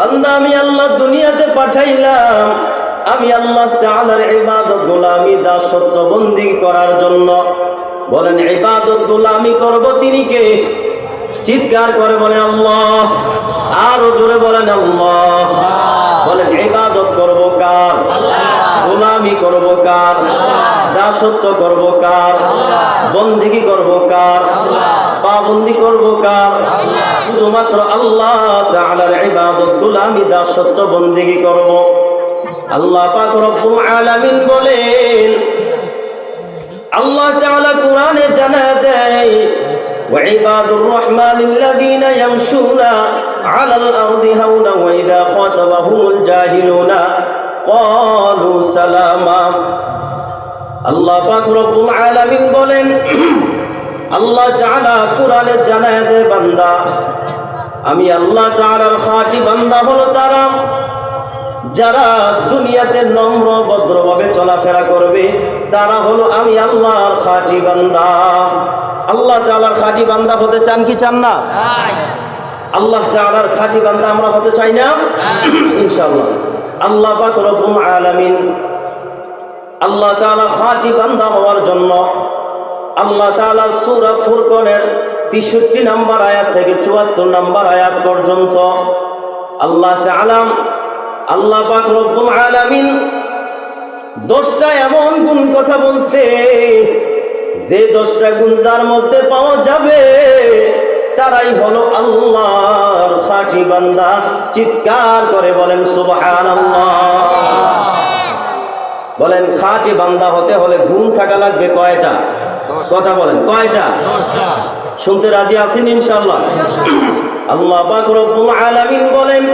বান্দা, আমি আল্লাহ দুনিয়াতে পাঠাইলাম। আমি আল্লাহ তাআলার ইবাদত গোলামি দাসত্ব বন্দি করার জন্য। বলেন, ইবাদত গোলামি করব তিনি কে? চিৎকার করে বলে আল্লাহ। আরও জোরে বলেন, আল্লাহ। বলেন, ইবাদত করব কার? গোলামি করব কার? দাসত্ব করব কার? বন্দিগি করব কার? পাবন্দি করব কার শুধুমাত্র আল্লাহ তাআলার ইবাদত গোলামি দাসত্ব বন্দিগি করব আল্লাহ পাক রব্বুল আলামিন বলেন আল্লাহ তাআলা কোরআনে জানা দেয় وعباد الرحمن الذين يمشون على الأرض هونا وإذا خاطبهم الجاهلون قالوا سلاما আল্লাহ পাক রব্বুল আলামিন বলেন আল্লাহ তাআলা কোরআনে জানায় দে বান্দা আমি আল্লাহ তাআলার খাঁটি বান্দা হলো তারা। যারা দুনিয়াতে নম্র ভদ্রভাবে চলাফেরা করবে তারা হলো আমি আল্লাহর খাঁটি বান্দা। আল্লাহ তাআলার খাঁটি বান্দা হতে চান কি চান না? আল্লাহ তাআলার খাঁটি বান্দা আমরা হতে চাই না? ইনশাআল্লাহ। আল্লাহ পাক রব্বুল আলামিন আল্লাহ তাআলা খাঁটি বান্দা হওয়ার জন্য আল্লাহ তাআলা সূরা ফুরকানের 63 নাম্বার আয়াত থেকে চুয়াত্তর নাম্বার আয়াত পর্যন্ত আল্লাহ তাআলা আল্লাহ পাক আলামিন দশটা এমন গুণ কথা বলছে, যে দশটা গুণ যার মধ্যে পাওয়া যাবে তারাই হলো আল্লাহর খাঁটি বান্দা। চিৎকার করে বলেন, সুবহানাল্লাহ। বলেন, খাঁটি বান্দা হতে হলে গুণ থাকা লাগবে কয়টা? কথা বলেন কয়টা? শুনতে রাজি আছেন ইনশাআল্লাহ? আল্লাহ পাক রব্বুল আলামিন বলেন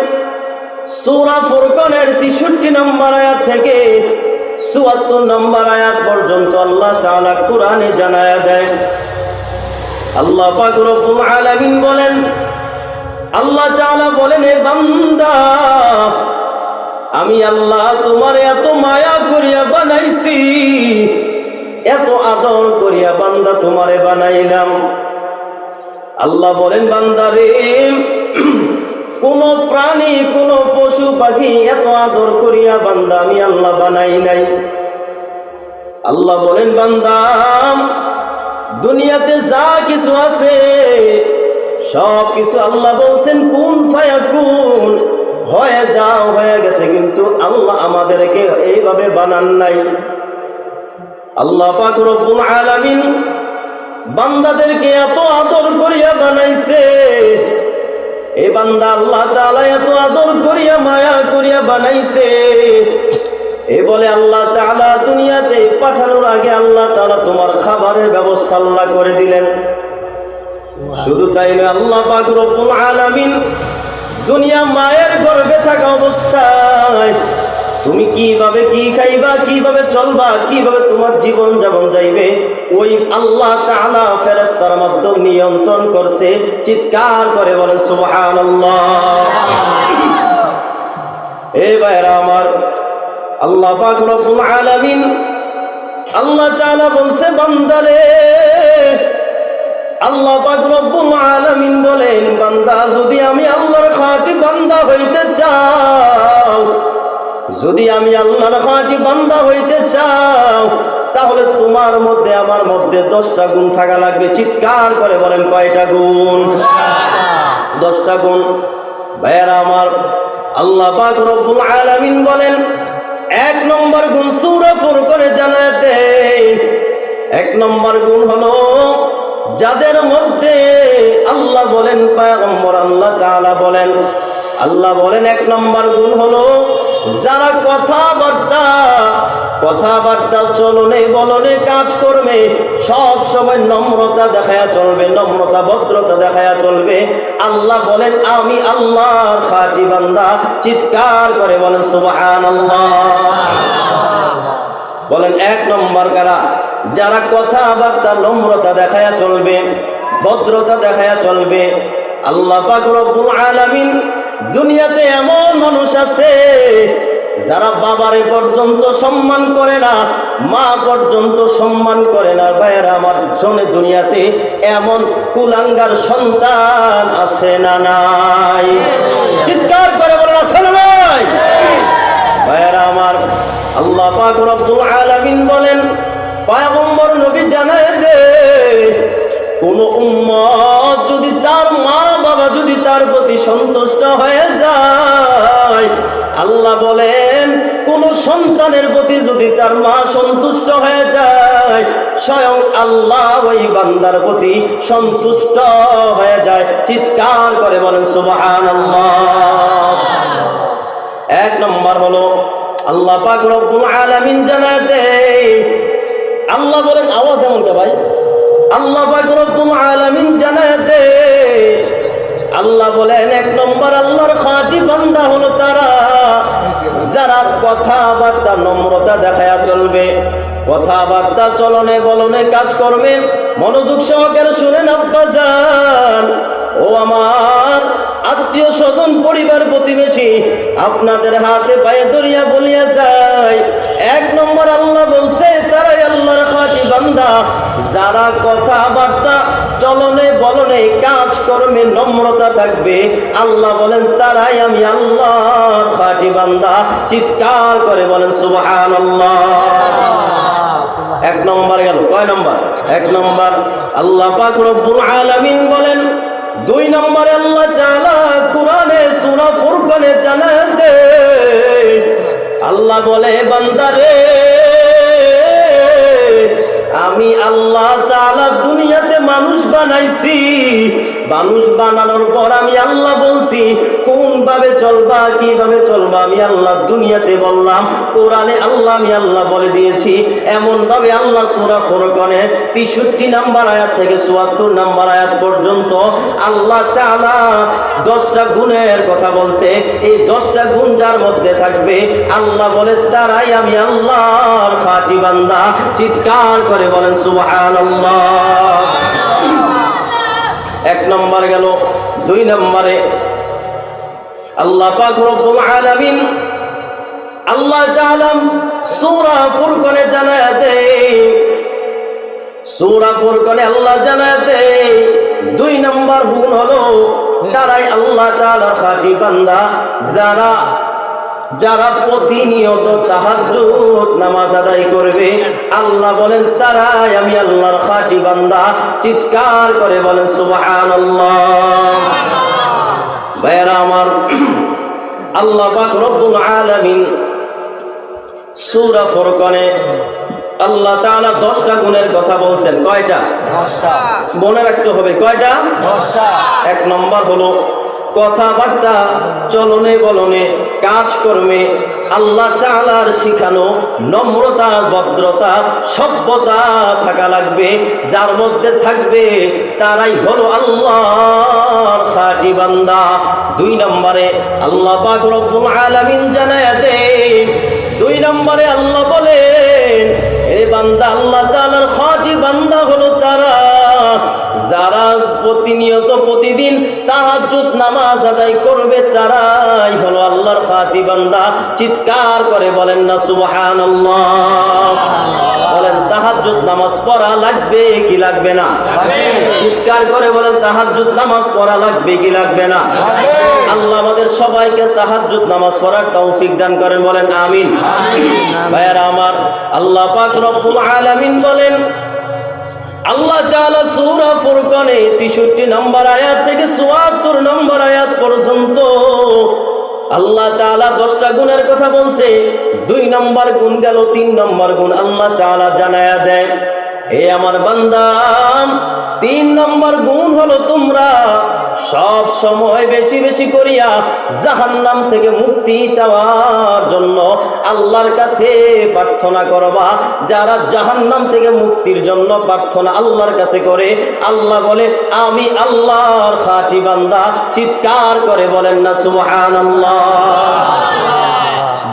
সূরা ফুরকানের 63 নম্বর আয়াত থেকে 74 নম্বর আয়াত পর্যন্ত আল্লাহ তাআলা কোরআনে জানায়া দেন। আল্লাহ পাক রব্বুল আলামিন বলেন আল্লাহ তাআলা বলেন এ বান্দা আমি আল্লাহ তোমার এত মায়া করিয়া বানাইছি এত আদর বান্দা তোমারে বানাইলাম। আল্লাহ বলেন, বান্দারে, কোন প্রাণী, কোন পশু পাখি এত আদর করিয়া বান্দা আমি আল্লাহ বানাই নাই। আল্লাহ বলেন, বান্দা, দুনিয়াতে যা কিছু আছে, সব কিছু আল্লাহ বলছেন, কোন ফায়া কোন হয়ে যাও, হয়ে গেছে, কিন্তু আল্লাহ আমাদেরকে এইভাবে বানান নাই। আল্লাহ পাক রব্বুল আলামিন বান্দাদেরকে এত আদর করিয়া বানাইছে। এ বান্দা আল্লাহ তাআলা এত আদর করিয়া, মায়া করিয়া বানাইছে। এ বলে আল্লাহ তাআলা, দুনিয়াতে পাঠানোর আগে আল্লাহ তাআলা তোমার খাবারের ব্যবস্থা আল্লাহ করে দিলেন। শুধু তাই না আল্লাহ পাক রব্বুল আলামিন দুনিয়া মায়ের গর্ভে থাকা অবস্থায় তুমি কীভাবে কি খাইবা, কীভাবে চলবা, কীভাবে তোমার জীবন যাপন যাইবে, ওই আল্লাহ তাআলা ফেরেশতার মাধ্যমে নিয়ন্ত্রণ করছে, চিৎকার করে বলেন, সুবহানাল্লাহ। এ ভাইরা আমার আল্লাহ পাক রব্বুল আলামিন আল্লাহ তাআলা বলছে, বান্দারে, আল্লাহ পাক রব্বুল আলামিন বলেন, বান্দা, যদি আমি আল্লাহর খাঁটি বান্দা হইতে চাও যদি আমি আল্লাহর খাঁটি বান্দা হইতে চাও, তাহলে তোমার মধ্যে আমার মধ্যে দশটা গুণ থাকা লাগবে। চিৎকার করে বলেন, কয়টা গুণ? দশটা গুণ। ভাইয়ারা আমার, আল্লাহ রব্বুল আলামিন বলেন, এক নম্বর গুণ সূরা ফুরকানে জানাতে। এক নম্বর গুণ হলো, যাদের মধ্যে আল্লাহ বলেন, পয়গম্বর আল্লাহ তাআলা বলেন, আল্লাহ বলেন, এক নম্বর গুণ হলো যারা কথাবার্তা কথাবার্তা চলনে বলনে কাজ করবে, সব সময় নম্রতা দেখায়া চলবে, নম্রতা, ভদ্রতা দেখায়া চলবে। আল্লাহ বলেন, আমি আল্লাহর খাটি বান্দা। চিৎকার করে বলেন, সুবহানাল্লাহ। বলেন, এক নম্বর কারা? যারা কথাবার্তা নম্রতা দেখায়া চলবে, ভদ্রতা দেখায়া চলবে, আল্লাহ পাক রব্বুল আলামিন দুনিয়াতে এমন মানুষ আছে যারা বাবারে পর্যন্ত সম্মান করে না, মা পর্যন্ত সম্মান করে না। ভাইয়েরা, আমার জনে দুনিয়াতে এমন কুলাঙ্গার সন্তান আছে না নাই? চিৎকার করে বলেন, আছে না নাই? ভাইয়েরা, আমার আল্লাহ পাক রব্দুল আলামিন বলেন, পায়গম্বর নবী জানায় দে কোন উম্মত যদি তার মা যদি তার প্রতি সন্তুষ্ট হয়ে যায়, আল্লাহ বলেন, কোন সন্তানের প্রতি যদি তার মা সন্তুষ্ট হয়ে যায়, স্বয়ং আল্লাহ ওই বান্দার প্রতি সন্তুষ্ট হয়ে যায়। চিৎকার করে বলেন, সুবহানাল্লাহ। এক নম্বর হলো, আল্লাহ পাক রব্বুল আলামিন জানাতে, আল্লাহ বলেন, আওয়াজ এমন কে ভাই, আল্লাহ পাক রব্বুল আলামিন জানাতে আল্লাহ বলেন, এক নম্বর আল্লাহর খাঁটি বান্দা হলো তারা। যারা কথাবার্তা নম্রতা দেখায়া চলবে, কথাবার্তা চলনে বলনে কাজ করবে। মনোযোগ সহকারে শুনেন আব্বা যান ও আমার আত্মীয় স্বজন পরিবার প্রতিবেশী, আপনাদের হাতে পায়ে দরিয়া বলিয়া যায়, এক নম্বর আল্লাহ বলছে, তারাই আল্লাহর খাঁটি বান্দা। যারা কথাবার্তা, চলনে বলনে কাজ কর্মে নম্রতা থাকবে, আল্লাহ বলেন, তারাই আমি আল্লাহর খাঁটি বান্দা। চিৎকার করে বলেন সুবহান এক নম্বর গেল। কয় নম্বর? এক নম্বর, আল্লাহ পাক রব্বুল আলামিন বলেন দুই নম্বরে আল্লাহ তাআলা কোরআনে সূরা ফুরকানে জানাতে আল্লাহ বলে বান্দারে আমি আল্লাহ তাআলা দুনিয়াতে মানুষ বানাইছি। মানুষ বানানোর পর আমি আল্লাহ বলছি কোন ভাবে চলবা, কীভাবে চলবা, আমি আল্লাহ দুনিয়াতে বললাম, কোরআনে আল্লাহ আমি আল্লাহ বলে দিয়েছি। এমন ভাবে আল্লাহ সূরা ফুরকানে 63 নাম্বার আয়াত থেকে 74 নাম্বার আয়াত পর্যন্ত আল্লাহ তাআলা 10টা গুণের কথা বলছে। এই 10টা গুণ যার মধ্যে থাকবে, আল্লাহ বলে, তারাই আমি আল্লাহর খাঁটি বান্দা, চিৎকার করে বলেন, সুবহানাল্লাহ। এক নম্বর গেল, দুই নম্বরে, আল্লাহ পাক আল্লাহ তাআলা সূরা আল্লাহ জানায় দুই নম্বর গুণ হলো, তারাই আল্লাহ তাআলার খাঁটি বান্দা, যারা যারা প্রতিনিয়ত তাহাজ্জুদ নামাজ আদায় করবে আল্লাহ বলেন তারাই আমি আল্লাহর খাঁটি বান্দা। চিৎকার করে বলেন সুবহানাল্লাহ। ভাইয়েরা আমার আল্লাহ পাক রব্বুল আলামিন সূরা ফুরকানে আল্লাহ তাআলা 10টা গুণের কথা বলছেন। কয়টা? দশটা। মনে রাখতে হবে কয়টা? দশটা। এক নম্বর হলো কথাবার্তা, চলনে বলনে কাজ কর্মে আল্লাহ তাআলার শিখানো নম্রতা, ভদ্রতা, সভ্যতা থাকা লাগবে, যার মধ্যে থাকবে তারাই হলো আল্লাহর খাঁটি বান্দা। দুই নম্বরে আল্লাহ পাক রব্বুল আলামিন জানায় দেন, দুই নম্বরে আল্লাহ বলেন, এ বান্দা আল্লাহ তাআলার খাঁটি বান্দা হলো তারা। যারা প্রতিনিয়ত প্রতিদিন তাহাজ্জুদ নামাজ আদায় করবে, তারাই হলো আল্লাহর খাঁটি বান্দা। চিৎকার করে বলেন না, সুবহানাল্লাহ। বলেন, তাহাজ্জুদ নামাজ পড়া লাগবে কি লাগবে না? চিৎকার করে বলেন, তাহাজ্জুদ নামাজ পড়া লাগবে কি লাগবে না? আল্লাহ আমাদের সবাইকে তাহাজ্জুদ নামাজ পড়ার তৌফিক দান করেন, বলেন, আমিন। ভাইয়ারা আমার আল্লাহ পাক রব্বুল আলামিন বলেন আল্লাহ তাআলা সূরা ফুরকানে 63 নম্বর আয়াত থেকে 74 নম্বর আয়াত পর্যন্ত আল্লাহ তাআলা 10টা গুণের কথা বলছে। দুই নম্বর গুণ গেল তিন নম্বর গুণ। আল্লাহ তাআলা জানায়া দেয় এ আমার বান্দা, তিন নম্বর গুণ হলো তোমরা সব সময় বেশি বেশি করিয়া জাহান্নাম থেকে মুক্তি চাওয়ার জন্য আল্লাহর কাছে প্রার্থনা করবা। যারা জাহান্নাম থেকে মুক্তির জন্য প্রার্থনা আল্লাহর কাছে করে, আল্লাহ বলে, আমি আল্লাহর খাঁটি বান্দা। চিৎকার করে বলেন না, সুবহানাল্লাহ।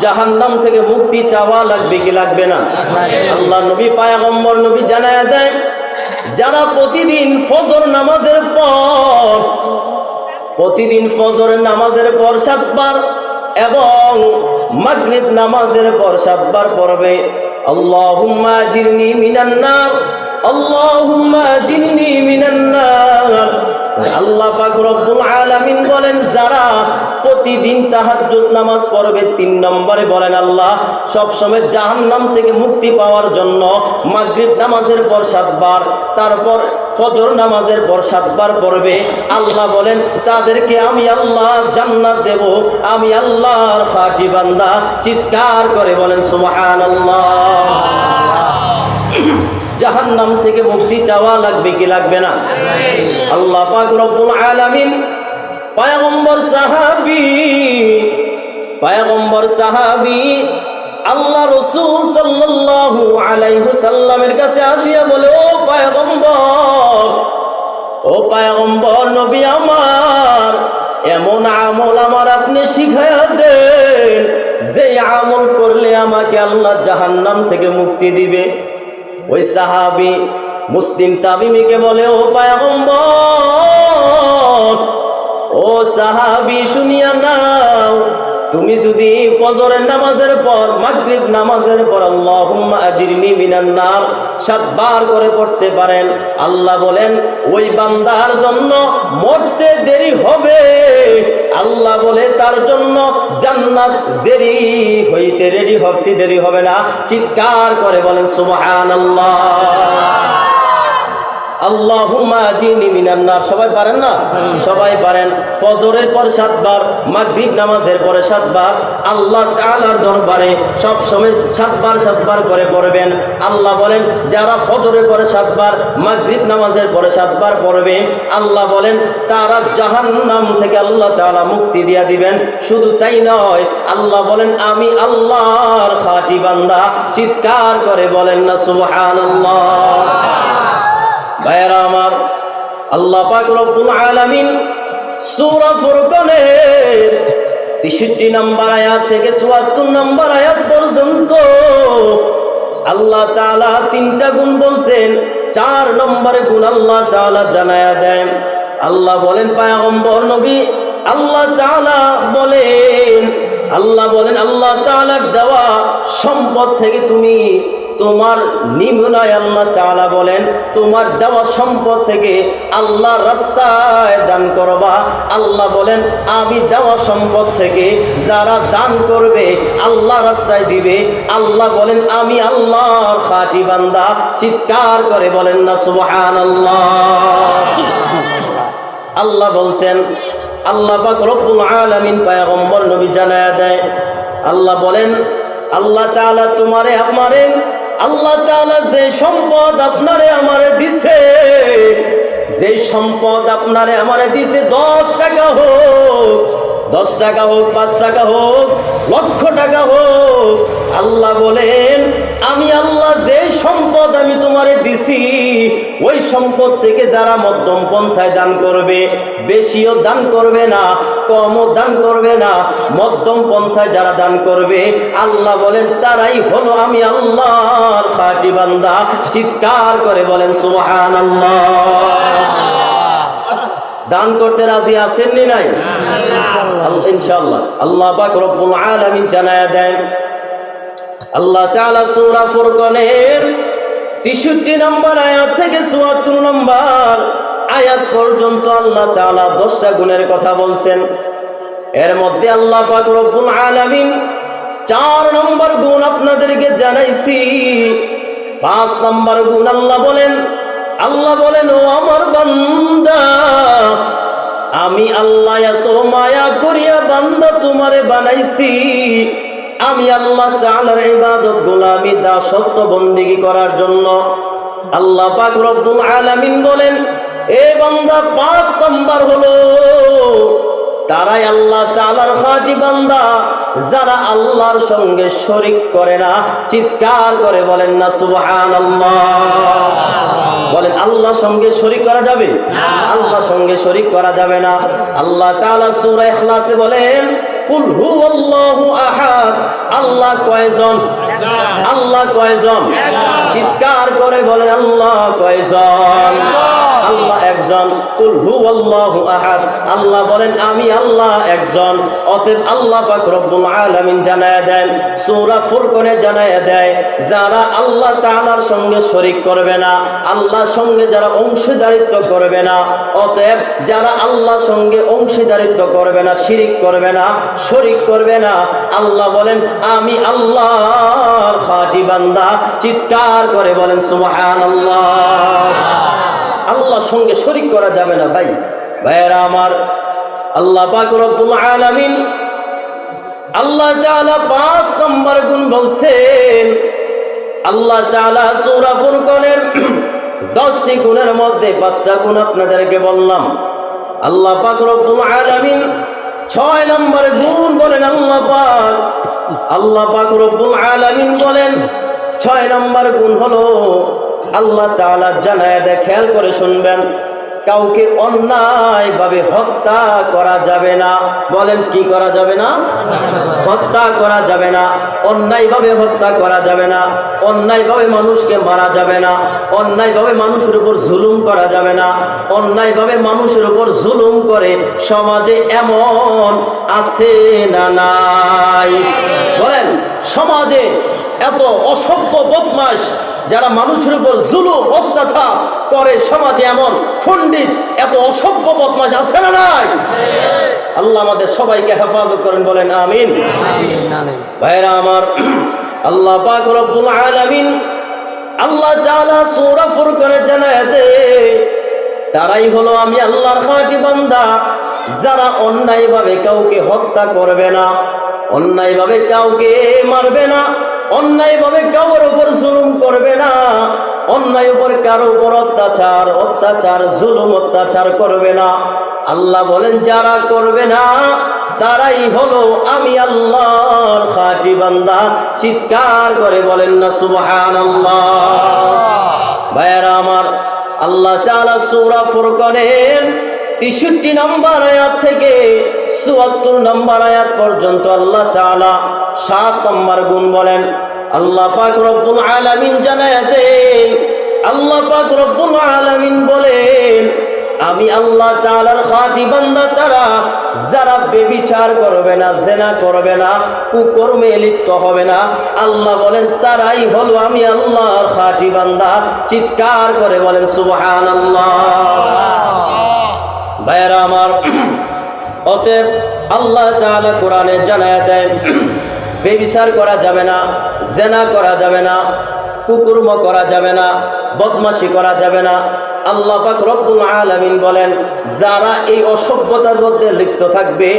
জাহান্নাম থেকে মুক্তি চাওয়া লাগবে কি লাগবে না? আল্লাহ নবী পায়গম্বর নবী জানায় দেয় যারা প্রতিদিন ফজর নামাজের পর প্রতিদিন ফজরের নামাজের পর সাতবার এবং মাগরিব নামাজের পর সাতবার পড়বে। আল্লাহুম্মা জিরনি মিনান নার আল্লাহুম্মা জিরনি মিনান নার আল্লাহ পাক রব্বুল আলামিন বলেন, যারা প্রতিদিন তাহাজ্জুদ নামাজ পড়বে, তিন নম্বরে বলেন আল্লাহ সব সময় জাহান্নাম থেকে মুক্তি পাওয়ার জন্য মাগরিব নামাজের পর সাতবার, তারপর ফজর নামাজের পর সাতবার পড়বে। আল্লাহ বলেন, তাদেরকে আমি আল্লাহ জান্নাত দেব, আমি আল্লাহর খাঁটি বান্দা, চিৎকার করে বলেন, সুবহানাল্লাহ। জাহান্নাম থেকে মুক্তি চাওয়া লাগবে কি লাগবে না? আল্লাহ পাক রব্বুল আলামিন পয়গম্বর সাহাবি পয়গম্বর সাহাবি আল্লাহ রসুল সাল্লাল্লাহু আলাইহি সাল্লামের কাছে আসিয়া বলে, ও পয়গম্বর ও পয়গম্বর নবী আমার, এমন আমল আমার আপনি শিখাইয়া দেন যে আমল করলে আমাকে আল্লাহ জাহান্নাম থেকে মুক্তি দিবে। ওই সাহাবি মুসলিম তাবিমিকে বলে ও পায়গম্বর ও সাহাবি শুনিয়া নাও তুমি যদি ফজরের নামাজের পর, মাগরিব নামাজের পর, আল্লাহুম্মা আজিরনি মিনান নার, সাতবার করে পড়তে পারেন। আল্লাহ বলেন, ওই বান্দার জন্য মরতে দেরি হবে। আল্লাহ বলে, তার জন্য জান্নাত দেরি হইতে রেডি হতে দেরি হবে না। চিৎকার করে বলেন, সুবহানাল্লাহ। আল্লাহুম্মা আজিনি মিনান নার। সবাই পারেন না? সবাই পারেন। ফজরের পর সাতবার মাগরিব নামাজের পরে সাতবার আল্লাহ তাআলার দরবারে সব সময় সাতবার সাতবার করে পড়বেন। আল্লাহ বলেন যারা ফজরের পরে সাতবার মাগরিব নামাজের পরে সাতবার পড়বে আল্লাহ বলেন তারা জাহান্নাম থেকে আল্লাহ তাআলা মুক্তি দিয়া দিবেন। শুধু তাই নয় আল্লাহ বলেন আমি আল্লাহর খাঁটি বান্দা। চিৎকার করে বলেন না সুবহানাল্লাহ। ভাইয়েরা আমার, আল্লাহ পাক রব্বুল আলামিন সূরা ফুরকানের 63 নম্বর আয়াত থেকে 74 নম্বর আয়াত পর্যন্ত আল্লাহ তাআলা তিনটা গুণ বলছেন, চার নম্বরে গুণ আল্লাহ তাআলা জানায়া দেন। আল্লাহ বলেন, পায়গম্বর নবী, আল্লাহ তাআলা বলেন, আল্লাহ বলেন, আল্লাহ তাআলার দেওয়া সম্পদ থেকে তুমি তোমার নিমুনায় আল্লাহ তাআলা বলেন, তোমার দেওয়া সম্পদ থেকে আল্লাহ রাস্তায় দান করবা। আল্লাহ বলেন, আমি দেওয়া সম্পদ থেকে যারা দান করবে, আল্লাহ রাস্তায় দিবে। আল্লাহ বলেন, আমি আল্লাহর খাঁটি বান্দা। চিৎকার করে বলেন না, সুবহানাল্লাহ। আল্লাহ বলছেন, আল্লাহ পাক রব্বুল আলামিন পয়গম্বর নবী জানায়া দেয়। আল্লাহ বলেন, আল্লাহ তাআলা তোমারে, আমারে আল্লাহ তাআলা যে সম্পদ আপনারে আমারে দিছে, যে সম্পদ আপনারে আমারে দিছে, দশ টাকা হোক, দশ টাকা হোক, পাঁচ টাকা হোক, লক্ষ টাকা হোক আল্লাহ বলেন আমি আল্লাহ যে সম্পদ আমি তোমারে দিছি ওই সম্পদ থেকে যারা মধ্যম পন্থায় দান করবে বেশিও দান করবে না কমও দান করবে না মধ্যম পন্থায় যারা দান করবে আল্লাহ বলেন তারাই হলো আমি আল্লাহর খাঁটি বান্দা। চিৎকার করে বলেন সুবহান দান করতে রাজি আছেননি নাই? আল্লাহ ইনশাআল্লাহ আল্লাহ পাক রব্বুল আলামিন জানায়া দেন আল্লাহ তাআলা সূরা ফুরকানের 63 নম্বর আয়াত থেকে 74 নম্বর আয়াত পর্যন্ত আল্লাহ তাআলা 10টা গুণের কথা বলছেন। এর মধ্যে আল্লাহ পাক রব্বুল আলামিন চার নম্বর গুণ আপনাদেরকে জানাইছি। পাঁচ নম্বর গুণ আল্লাহ বলেন আল্লাহ বলেন, ও আমার বান্দা, আমি আল্লাহ এত মায়া করিয়া বান্দা তোমারে বানাইছি। আমি আল্লাহ তাআলার ইবাদত গোলামি দাসত্ব বন্দিগি করার জন্য আল্লাহ পাক রব্বুল আলামিন বলেন এ বান্দা পাঁচ নাম্বার হলো তারাই আল্লাহ তাআলার খাঁটি বান্দা। যারা আল্লাহর সঙ্গে শরিক করে না চিৎকার করে বলেন না সুবহানাল্লাহ। বলেন আল্লাহর সঙ্গে শরিক করা যাবে? আল্লাহর সঙ্গে শরিক করা যাবে না। আল্লাহ তাআলা সূরা ইখলাসে বলেন কুল হুয়াল্লাহু আহাদ। আল্লাহ কয়জন? আল্লাহ। কয়জন? চিৎকার করে বলেন আল্লাহ কয়জন? আল্লাহ একজন, কুল হু আল্লাহু আহাদ। আল্লাহ বলেন, আমি আল্লাহ একজন। অতএব আল্লাহ পাক রব্বুল আলামিন জানায় দেন, সূরা ফুরকানে জানায় দেয়, যারা আল্লাহ তাআলার সঙ্গে শরীক করবে না, আল্লাহর সঙ্গে যারা অংশীদারিত্ব করবে না, অতএব যারা আল্লাহর সঙ্গে অংশীদারিত্ব করবে না, শিরিক করবে না, শরিক করবে না, আল্লাহ বলেন, আমি আল্লাহর খাঁটি বান্দা। চিৎকার করে বলেন, সুবহানাল্লাহ। আল্লাহর সঙ্গে শরিক করা যাবে না, ভাই। ভাইয়েরা আমার, আল্লাহ পাক আলামিন আল্লাহ তাআলা পাঁচ নম্বর গুণ বলছেন, আল্লাহ তাআলা সূরা ফুরকানের দশটি গুণের মধ্যে পাঁচটা গুণ আপনাদেরকে বললাম। আল্লাহ পাক আলামিন ছয় নম্বর গুণ বলেন, আল্লাহ পাক আল্লাহ পাক আলামিন বলেন, ছয় নম্বর গুণ হলো আল্লাহ তাআলা জানায় দেয়, খেয়াল করে শুনবেন। কাউকে অন্যায়ভাবে হত্যা করা যাবে না। বলেন, কি করা যাবে না? হত্যা করা যাবে না। অন্যায়ভাবে হত্যা করা যাবে না। অন্যায়ভাবে মানুষকে মারা যাবে না। অন্যায়ভাবে মানুষের উপর জুলুম করা যাবে না। অন্যায়ভাবে মানুষের উপর জুলুম করে সমাজে এমন আছে না নাই? বলেন, সমাজে এত অসভ্য বদমাস যারা মানুষের উপর জুলুম, অত্যাচার করে সমাজে এমন পণ্ডিত, এত অসভ্য বদমাস আছে না নাই? আল্লাহ আমাদের সবাইকে হেফাজত করেন, বলেন আমিন। ভাইরা আমার, আল্লাহ পাক আলামিন আল্লাহ তাআলা সূরা ফুরকানে জানায় তারাই হলো আমি আল্লাহর খাঁটি বান্দা। যারা অন্যায়ভাবে কাউকে হত্যা করবে না অন্যায়ভাবে কাউকে মারবে না অন্যায়ভাবে কাউর উপর জুলুম করবে না অন্যায় উপর কারও উপর অত্যাচার অত্যাচার জুলুম অত্যাচার করবে না। আল্লাহ বলেন যারা করবে না তারাই হলো আমি আল্লাহর খাঁটি বান্দা। চিৎকার করে বলেন না সুবহানাল্লাহ। ভাইয়ারা আমার আল্লাহ তাআলা সূরা ফুরকানের তেষট্টি নম্বর আয়াত থেকে চুয়াত্তর নম্বর আয়াত পর্যন্ত আল্লাহ তাআলা সাত নম্বর গুণ বলেন, আল্লাহ পাক রব্বুল আলামিন জানায় আল্লাহ পাক রব্বুল আলামিন বলেন, আমি আল্লাহ তাআলার খাঁটি বান্দা, তারা যারা বেবিচার করবে না, জেনা করবে না, কুকর্মে লিপ্ত হবে না, আল্লাহ বলেন, তারাই হলো আমি আল্লাহর খাঁটি বান্দা। চিৎকার করে বলেন, সুবহানাল্লাহ। ভাইয়েরা আমার, অতএব আল্লাহ তালা কোরআনে জানায় দেয়, বেবিচার করা যাবে না, জেনা করা যাবে না, কুকুর্ম করা যাবে না বদমাসি করা যাবে না আল্লাহ পাক রব্বুল আলামিন বলেন, যারা এই অসভ্যতার মধ্যে লিপ্ত থাকবে,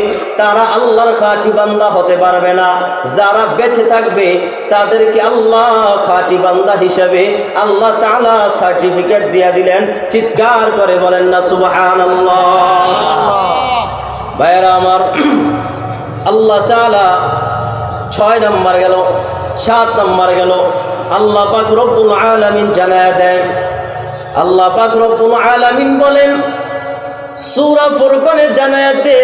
তারা আল্লাহর খাঁটি বান্দা হতে পারবে না। যারা বেঁচে থাকবে, তাদেরকে আল্লাহ খাঁটি বান্দা হিসেবে আল্লাহ তাআলা সার্টিফিকেট দিয়ে দিলেন। চিৎকার করে বলেন না, সুবহানাল্লাহ। ভাইয়েরা আমার, আল্লাহ তাআলা ছয় নম্বর গেল, সাত নম্বর গেল। আল্লাহ পাক রব্বুল আলামিন জানায় দেন আল্লাহ পাক রব্বুল আলামিন বলেন সূরা ফুরকানে জানায় দে।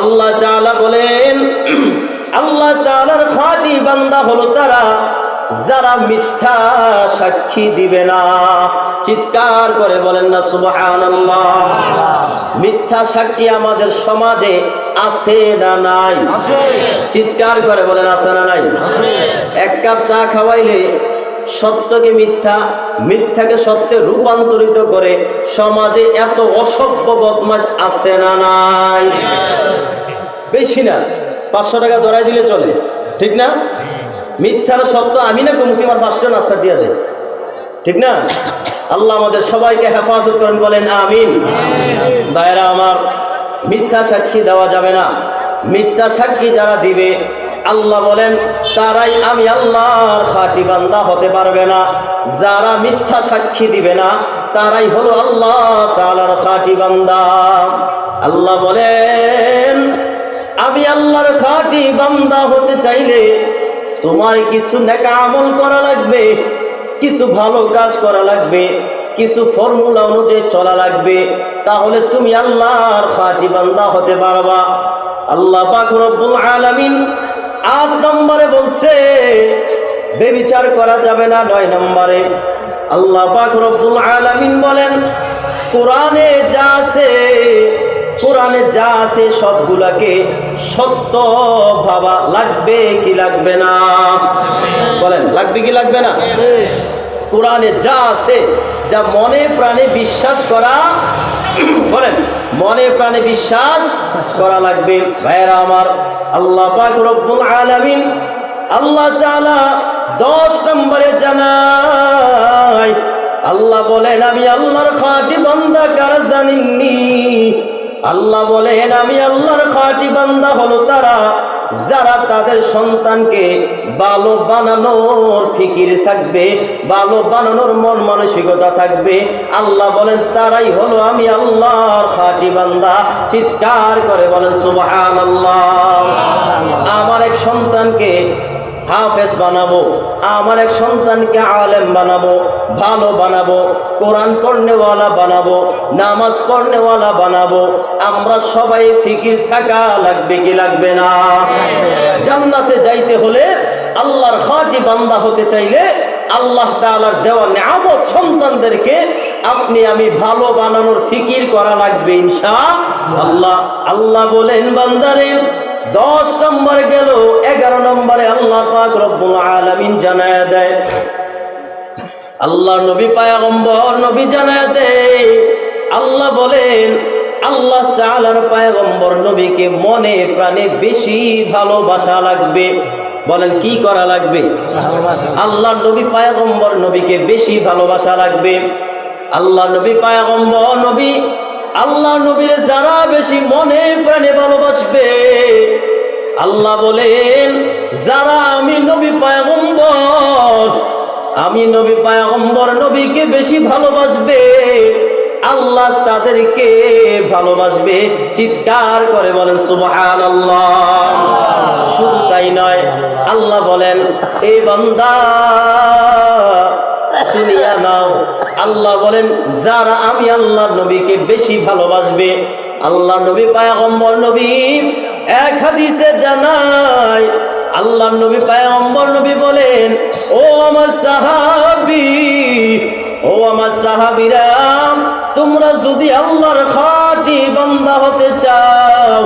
আল্লাহ তাআলা বলেন আল্লাহ তাআলার খাঁটি বান্দা হলো তারা যারা মিথ্যা সাক্ষী দিবে না। চিৎকার করে বলেন না সুবহানাল্লাহ। মিথ্যা সাক্ষী আমাদের সমাজে আছে না নাই? চিৎকার করে বলেন আছে না নাই? এক কাপ চা খাওয়াইলে সত্যকে মিথ্যা, মিথ্যাকে সত্যে রূপান্তরিত করে সমাজে এত অসভ্য বদমাস আছে না নাই? বেশি না, পাঁচশো টাকা ধরাই দিলে চলে। ঠিক না? মিথ্যার সত্য আমি না কমুতি আমার পাঁচশো নাস্তা দিয়ে দেয় ঠিক না? আল্লাহ আমাদের সবাইকে হেফাজত করেন, বলেন আমিন। ভাইরা আমার মিথ্যা সাক্ষী দেওয়া যাবে না। মিথ্যা সাক্ষী যারা দিবে আল্লাহ বলেন, তারাই আমি আল্লাহর খাঁটি বান্দা হতে পারবে না। যারা মিথ্যা সাক্ষী দিবে না, তারাই হলো আল্লাহ তাআলার খাঁটি বান্দা। আল্লাহ বলেন, আমি আল্লাহর খাঁটি বান্দা হতে চাইলে তোমার কিছু নেকা আমল করা লাগবে, কিছু ভালো কাজ করা লাগবে, কিছু ফর্মুলা অনুযায়ী চলা লাগবে, তাহলে তুমি আল্লাহর খাঁটি বান্দা হতে পারবা। আল্লাহ পাক রব্বুল আলামিন আট নম্বরে বলছে বেবিচার করা যাবে না নয় নম্বরে। আল্লাহ পাক রব্বুল আলামিন বলেন কোরআনে যা আছে কোরআনে যা আছে সবগুলাকে সত্য ভাবা লাগবে কি লাগবে না? বলেন লাগবে কি লাগবে না? কোরআনে যা আছে যা মনে প্রাণে বিশ্বাস করা বলেন, মনে প্রাণে বিশ্বাস করা লাগবে। ভাইয়েরা আমার, আল্লাহ পাক রব্বুল আলামিন আল্লাহ তাআলা দশ নম্বরে জানাই আল্লাহ বলেন, আমি আল্লাহর খাঁটি বান্দা, কারা জানিনি আল্লাহ বলেন, আমি আল্লাহর খাঁটি বান্দা হলো তারা। যারা তাদের সন্তানকে ভালো বানানোর ফিকির থাকবে, ভালো বানানোর মন মানসিকতা থাকবে, আল্লাহ বলেন, তারাই হলো আমি আল্লাহর খাটি বান্দা। চিৎকার করে বলেন সুবাহ আমার এক সন্তানকে হাফেজ বানাবো, আমার এক সন্তানকে আলেম বানাবো, ভালো বানাবো, কোরআন পড়নেওয়ালা বানাবো, নামাজ পড়নেওয়ালা বানাবো, আমরা সবাই ফিকির থাকা লাগবে কি লাগবে না? জান্নাতে যাইতে হলে আল্লাহর খাঁটি বান্দা হতে চাইলে আল্লাহ তাআলার দেওয়া নিয়ামত সন্তানদেরকে আপনি আমি ভালো বানানোর ফিকির করা লাগবে ইনশা আল্লাহ। আল্লাহ বলেন, বান্দারে দশ নম্বরে গেল এগারো নম্বরে আল্লাহ পাক রব্বুল আলামিন জানায় দেয়। আল্লাহ নবী পায়গম্বর নবী জানায় দেয় আল্লাহ বলেন আল্লাহ তাআলার পায়গম্বর নবীকে মনে প্রাণে বেশি ভালোবাসা লাগবে। বলেন কি করা লাগবে? আল্লাহ নবী পায়গম্বর নবীকে বেশি ভালোবাসা লাগবে। আল্লাহ নবী পায়গম্বর নবী আল্লাহ নবীর যারা বেশি মনে প্রাণে ভালোবাসবে, আল্লাহ বলেন, যারা আমি নবী পায়গম্বর, আমি নবী পায়গম্বর নবীকে বেশি ভালোবাসবে, আল্লাহ তাদেরকে ভালোবাসবে। চিৎকার করে বলেন সুবহান শুধু তাই নয়, আল্লাহ বলেন এই বান্দা শুনিয়া নাও। আল্লাহ বলেন, যারা আমি আল্লাহ নবীকে বেশি ভালোবাসবে আল্লাহ নবী পায়াগম্বর নবী, এক হাদিসে জানাই আল্লাহ নবী পায়াগম্বর নবী বলেন, ও আমার সাহাবি, ও আমার সাহাবিরা তোমরা যদি আল্লাহর খাঁটি বান্দা হতে চাও,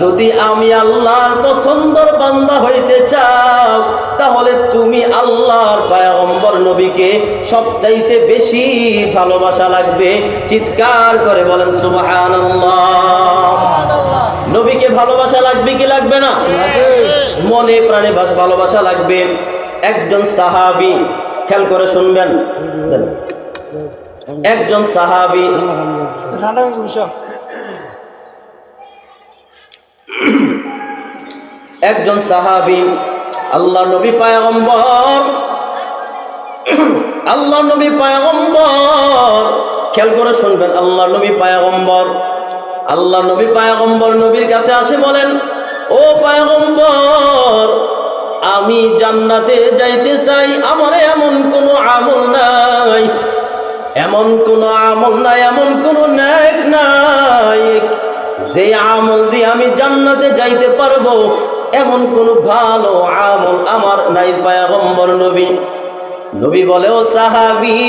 যদি আমি আল্লাহর পছন্দর বান্দা হইতে চাও, তাহলে তুমি আল্লাহর পায়গম্বর নবীকে সবচাইতে বেশি ভালোবাসা লাগবে। চিৎকার করে বলেন, সুবহানাল্লাহ। নবীকে ভালোবাসা লাগবে কি লাগবে না? মনে প্রাণে বাস ভালোবাসা লাগবে। একজন সাহাবি, খেয়াল করে শুনবেন। একজন সাহাবি। একজন সাহাবি আল্লাহ নবী পায়গম্বর। আল্লাহ নবী পায়গম্বর। খেয়াল করে শুনবেন আল্লাহ নবী পায়গম্বর। আল্লাহ নবী পায়গম্বর নবীর কাছে আসে বলেন ও পায়গম্বর আমি জান্নাতে যাইতে চাই আমার এমন কোনো আমল নাই। এমন কোনো আমল নাই, এমন কোনো ন্যাক নাই। যে আমল দিয়ে আমি জান্নাতে যাইতে পারব, এমন কোনো ভালো আমল আমার নাই, পায়গম্বর নবী। নবী বলে, ও সাহাবি,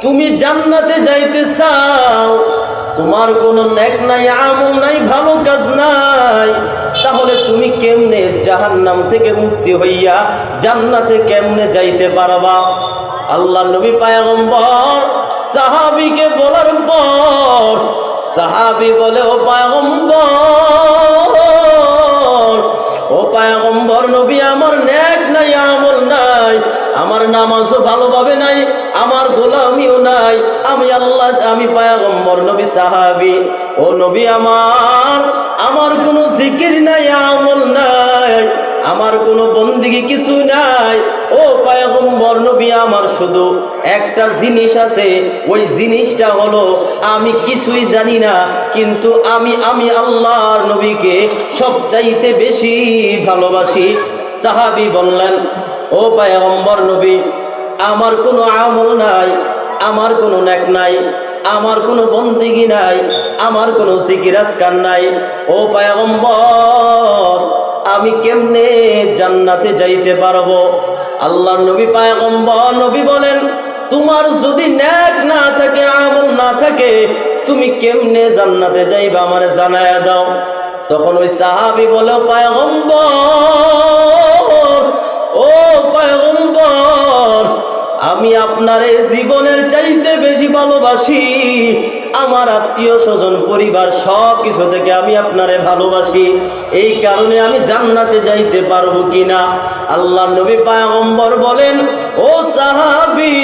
তুমি জান্নাতে যাইতে চাও, তোমার কোনো নেক নাই, আমল নাই, ভালো কাজ নাই। তাহলে তুমি কেমনে জাহান্নাম থেকে মুক্তি হইয়া জান্নাতে কেমনে যাইতে পারবা? আল্লাহ নবী পায়গম্বর, সাহাবিকে বলার পর সাহাবি বলে, ও পায়গম্বর ও পায়গম্বর নবী, আমার নেক নাই, আমল নাই, আমার নামাজও ভালোভাবে নাই, আমার গোলামিও নাই, আমি আল্লাহ, আমি পায়গম্বর নবী, সাহাবি। ও নবী আমার আমার কোনো জিকির নাই, আমল নাই আমার কোনো বন্দিগি কিছু নাই। ও পায়গম্বর নবী, আমার শুধু একটা জিনিস আছে। ওই জিনিসটা হলো, আমি কিছুই জানি না, কিন্তু আমি আমি আল্লাহর নবীকে সবচাইতে বেশি ভালোবাসি। সাহাবি বললেন, ও পায়গম্বর নবী, আমার কোনো আমল নাই, আমার কোনো নেক নাই, আমার কোনো বন্দিগি নাই, আমার কোনো সিকিরাজকার নাই। ও পায়গম্বর আমি কেমনে জান্নাতে যাইতে পারব? আল্লাহ নবী পায়গম্বর, নবী বলেন, তোমার যদি ন্যাক না থাকে, আমল না থাকে, তুমি কেমনে জান্নাতে যাইবা আমারে জানায়া দাও? তখন ওই সাহাবি বলে পায়গম্বর, ও পায়গম্বর আমি আপনার এই জীবনের চাইতে বেশি ভালোবাসি। আমার আত্মীয় স্বজন, পরিবার সব কিছু থেকে আমি আপনারে ভালোবাসি। এই কারণে আমি জান্নাতে যাইতে পারব কিনা? আল্লাহ নবী পায়গম্বর বলেন, ও সাহাবি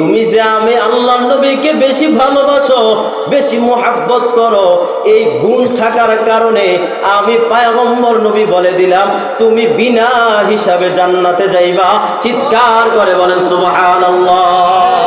তুমি যে আমি আল্লাহ নবীকে বেশি ভালোবাসো, বেশি মোহাব্বত করো, এই গুণ থাকার কারণে আমি পায়গম্বর নবী বলে দিলাম, তুমি বিনা হিসাবে জান্নাতে যাইবা। চিৎকার করে বলেন, সুবহানাল্লাহ।